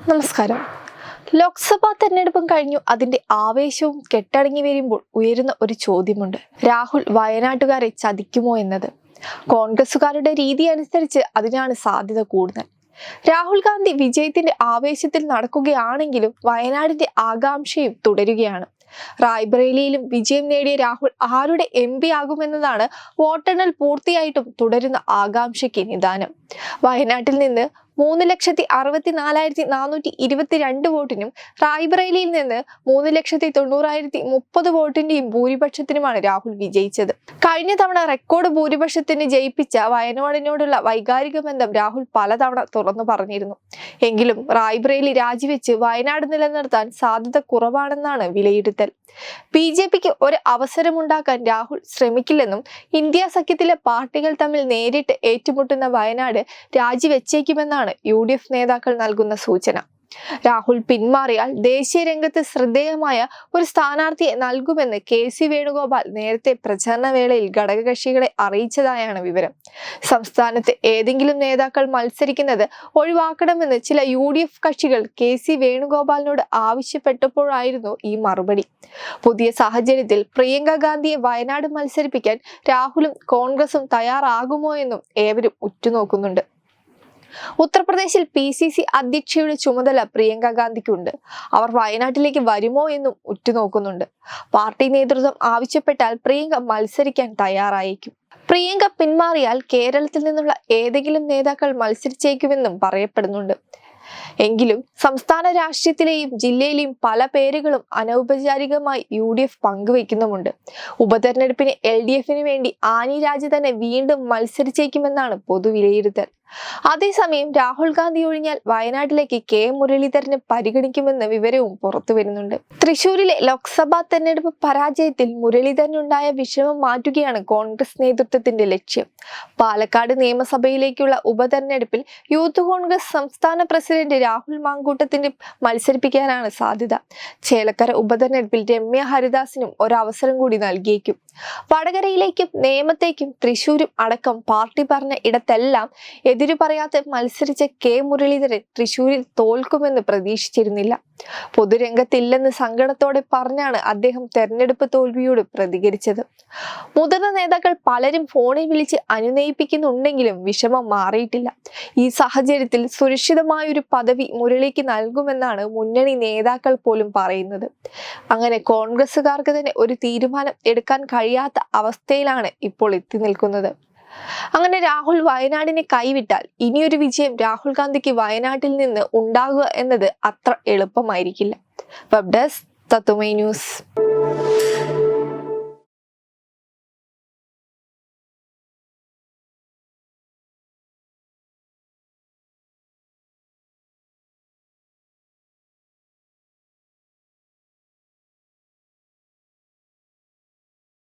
നമസ്കാരം. ലോക്സഭാ തെരഞ്ഞെടുപ്പും കഴിഞ്ഞു. അതിന്റെ ആവേശവും കെട്ടടങ്ങി വരുമ്പോൾ ഉയരുന്ന ഒരു ചോദ്യമുണ്ട്. രാഹുൽ വയനാട്ടുകാരെ ചതിക്കുമോ എന്നത്? കോൺഗ്രസുകാരുടെ രീതി അനുസരിച്ച് അതിനാണ് സാധ്യത കൂടുതൽ. രാഹുൽ ഗാന്ധി വിജയത്തിന്റെ ആവേശത്തിൽ നടക്കുകയാണെങ്കിലും വയനാടിന്റെ ആകാംക്ഷയും തുടരുകയാണ്. റായ്ബറേലിയിലും വിജയം നേടിയ രാഹുൽ ആരുടെ എം പി ആകുമെന്നതാണ് വോട്ടെണ്ണൽ പൂർത്തിയായിട്ടും തുടരുന്ന ആകാംക്ഷയ്ക്ക് നിദാനം. വയനാട്ടിൽ നിന്ന് മൂന്ന് ലക്ഷത്തി അറുപത്തി നാലായിരത്തി നാനൂറ്റി ഇരുപത്തിരണ്ട് വോട്ടിനും റായ്ബറേലിയിൽ നിന്ന് മൂന്ന് ലക്ഷത്തി തൊണ്ണൂറായിരത്തി മുപ്പത് വോട്ടിന്റെയും ഭൂരിപക്ഷത്തിനുമാണ് രാഹുൽ വിജയിച്ചത്. കഴിഞ്ഞ തവണ റെക്കോർഡ് ഭൂരിപക്ഷത്തിന് ജയിപ്പിച്ച വയനാടിനോടുള്ള വൈകാരിക ബന്ധം രാഹുൽ പലതവണ തുറന്നു പറഞ്ഞിരുന്നു. എങ്കിലും റായ്ബറേലി രാജിവെച്ച് വയനാട് നിലനിർത്താൻ സാധ്യത കുറവാണെന്നാണ് വിലയിരുത്തൽ. ബി ജെ പിക്ക് ഒരു അവസരമുണ്ടാക്കാൻ രാഹുൽ ശ്രമിക്കില്ലെന്നും ഇന്ത്യ സഖ്യത്തിലെ പാർട്ടികൾ തമ്മിൽ നേരിട്ട് ഏറ്റുമുട്ടുന്ന വയനാട് രാജിവെച്ചേക്കുമെന്നാണ് യു ഡി എഫ് നേതാക്കൾ നൽകുന്ന സൂചന. രാഹുൽ പിന്മാറിയാൽ ദേശീയ രംഗത്ത് ശ്രദ്ധേയമായ ഒരു സ്ഥാനാർത്ഥിയെ നൽകുമെന്ന് കെ സി വേണുഗോപാൽ നേരത്തെ പ്രചാരണ വേളയിൽ ഘടകകക്ഷികളെ അറിയിച്ചതായാണ് വിവരം. സംസ്ഥാനത്ത് ഏതെങ്കിലും നേതാക്കൾ മത്സരിക്കുന്നത് ഒഴിവാക്കണമെന്ന് ചില യു ഡി എഫ് കക്ഷികൾ കെ സി വേണുഗോപാലിനോട് ആവശ്യപ്പെട്ടപ്പോഴായിരുന്നു ഈ മറുപടി. പുതിയ സാഹചര്യത്തിൽ പ്രിയങ്ക ഗാന്ധിയെ വയനാട് മത്സരിപ്പിക്കാൻ രാഹുലും കോൺഗ്രസും തയ്യാറാകുമോ എന്നും ഏവരും ഉറ്റുനോക്കുന്നുണ്ട്. ഉത്തർപ്രദേശിൽ പി സി സി അധ്യക്ഷയുടെ ചുമതല പ്രിയങ്ക ഗാന്ധിക്കുണ്ട്. അവർ വയനാട്ടിലേക്ക് വരുമോ എന്നും ഉറ്റുനോക്കുന്നുണ്ട്. പാർട്ടി നേതൃത്വം ആവശ്യപ്പെട്ടാൽ പ്രിയങ്ക മത്സരിക്കാൻ തയ്യാറായേക്കും. പ്രിയങ്ക പിന്മാറിയാൽ കേരളത്തിൽ നിന്നുള്ള ഏതെങ്കിലും നേതാക്കൾ മത്സരിച്ചേക്കുമെന്നും പറയപ്പെടുന്നുണ്ട്. എങ്കിലും സംസ്ഥാന രാഷ്ട്രീയത്തിലെയും ജില്ലയിലെയും പല പേരുകളും അനൗപചാരികമായി യു ഡി എഫ് പങ്കുവെക്കുന്നുമുണ്ട് ഉപതെരഞ്ഞെടുപ്പിന് എൽ ഡി എഫിന് വേണ്ടി ആനി രാജ തന്നെ വീണ്ടും മത്സരിച്ചേക്കുമെന്നാണ് പൊതുവിലയിരുത്തൽ. അതേസമയം രാഹുൽ ഗാന്ധി ഒഴിഞ്ഞാൽ വയനാട്ടിലേക്ക് കെ മുരളീധരനെ പരിഗണിക്കുമെന്ന വിവരവും പുറത്തു വരുന്നുണ്ട്. തൃശൂരിലെ ലോക്സഭാ തെരഞ്ഞെടുപ്പ് പരാജയത്തിൽ മുരളീധരനുണ്ടായ വിഷമം മാറ്റുകയാണ് കോൺഗ്രസ് നേതൃത്വത്തിന്റെ ലക്ഷ്യം. പാലക്കാട് നിയമസഭയിലേക്കുള്ള ഉപതെരഞ്ഞെടുപ്പിൽ യൂത്ത് കോൺഗ്രസ് സംസ്ഥാന പ്രസിഡന്റ് രാഹുൽ മാങ്കൂട്ടത്തിന്റെ മത്സരിപ്പിക്കാനാണ് സാധ്യത. ചേലക്കര ഉപതെരഞ്ഞെടുപ്പിൽ രമ്യ ഹരിദാസിനും ഒരവസരം കൂടി നൽകിയേക്കും. വടകരയിലേക്കും നേമത്തേക്കും തൃശൂരും അടക്കം പാർട്ടി പറഞ്ഞ ഇടത്തെല്ലാം എതിരു പറയാതെ മത്സരിച്ച കെ മുരളീധരൻ തൃശൂരിൽ തോൽക്കുമെന്ന് പ്രതീക്ഷിച്ചിരുന്നില്ല. പൊതുരംഗത്തില്ലെന്ന് സങ്കടത്തോടെ പറഞ്ഞാണ് അദ്ദേഹം തെരഞ്ഞെടുപ്പ് തോൽവിയോട് പ്രതികരിച്ചത്. മുതിർന്ന നേതാക്കൾ പലരും ഫോണിൽ വിളിച്ച് അനുനയിപ്പിക്കുന്നുണ്ടെങ്കിലും വിഷമം മാറിയിട്ടില്ല. ഈ സാഹചര്യത്തിൽ സുരക്ഷിതമായൊരു പദവി മുരളിക്ക് നൽകുമെന്നാണ് മുന്നണി നേതാക്കൾ പോലും പറയുന്നത്. അങ്ങനെ കോൺഗ്രസുകാർക്ക് തന്നെ ഒരു തീരുമാനം എടുക്കാൻ കഴിയാത്ത അവസ്ഥയിലാണ് ഇപ്പോൾ എത്തി നിൽക്കുന്നത്. അങ്ങനെ രാഹുൽ വയനാടിനെ കൈവിട്ടാൽ ഇനിയൊരു വിജയം രാഹുൽ ഗാന്ധിക്ക് വയനാട്ടിൽ നിന്ന് ഉണ്ടാകുക എന്നത് അത്ര എളുപ്പമായിരിക്കില്ല. വെബ് ഡെസ്ക് തത്തുമൈ ന്യൂസ്